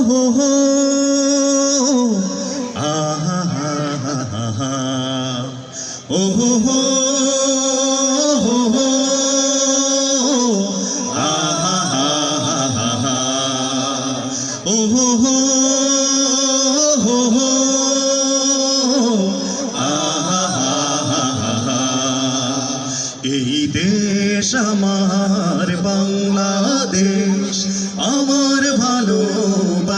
হো হো আহা হা হা ও হা হা এই দেশ আমার বাংলাদেশ আমার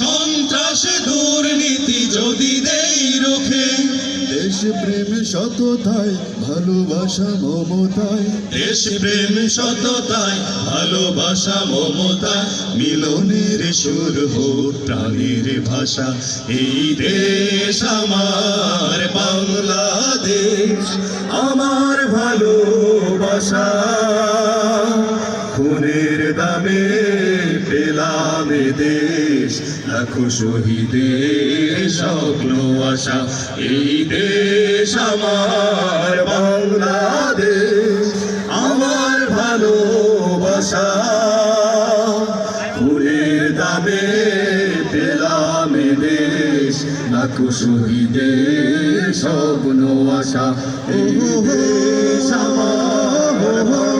সন্ত্রাস দুর্নীতি যদি দেই রুখে। দেশ প্রেম সততায় ভালোবাসা মমতায়। দেশ প্রেম সততায় ভালোবাসা মমতা মিলনের সুর হোক প্রাণীর ভাষা। এই দেশ আমার বাংলাদেশ আমার ভালোবাসা। খুনের দামে পেলাম দেশ, লাখো শহীদের স্বপ্ন, আশা। এই দেশ আমার বাংলাদেশ, আমার ভালোবাসা। ফুলের দামে পেলাম দেশ, লাখো শহীদের স্বপ্ন, আশা। এই দেশ আমার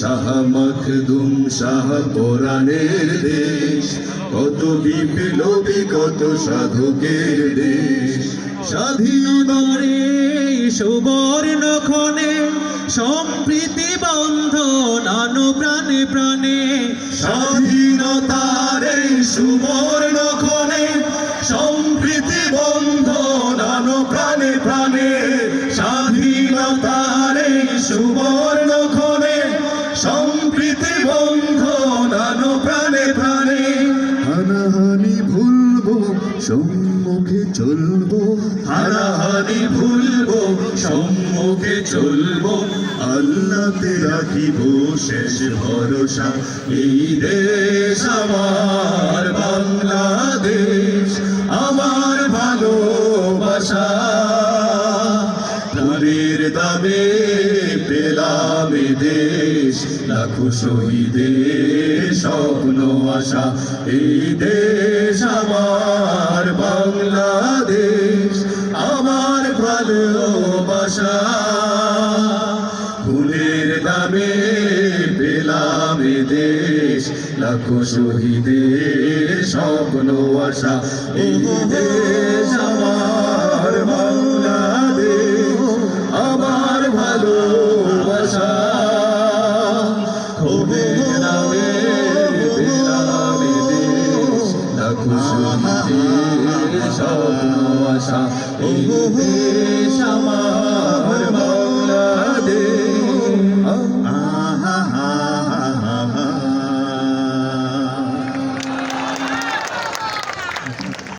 শাহ মখদুম, শাহ কোরআনের দেশ। কত বিপ্লবী, কত সাধুকের দেশ। স্বাধীনতারে সুবর্ণ ক্ষণে, সম্প্রীতি বন্ধ নানু প্রাণে প্রাণে সম্মুখে চলবো হানাহানি ভুলবো, সম্মুখে চলবো, আল্লাহতে রাখিব শেষ ভরসা। এই দেশ আমার বাংলাদেশ, আমার ভালোবাসা। প্রাণের দামে পেলাম দেশ, লাখো শহীদের স্বপ্ন আশা। এই দেশ আমার বাংলাদেশ, আমার ভালোবাসা। ফুলের দামে পেলাম দেশ, লাখো শহীদের স্বপ্ন আশা। এই দেশ আমার স্বপ্ন আশা এই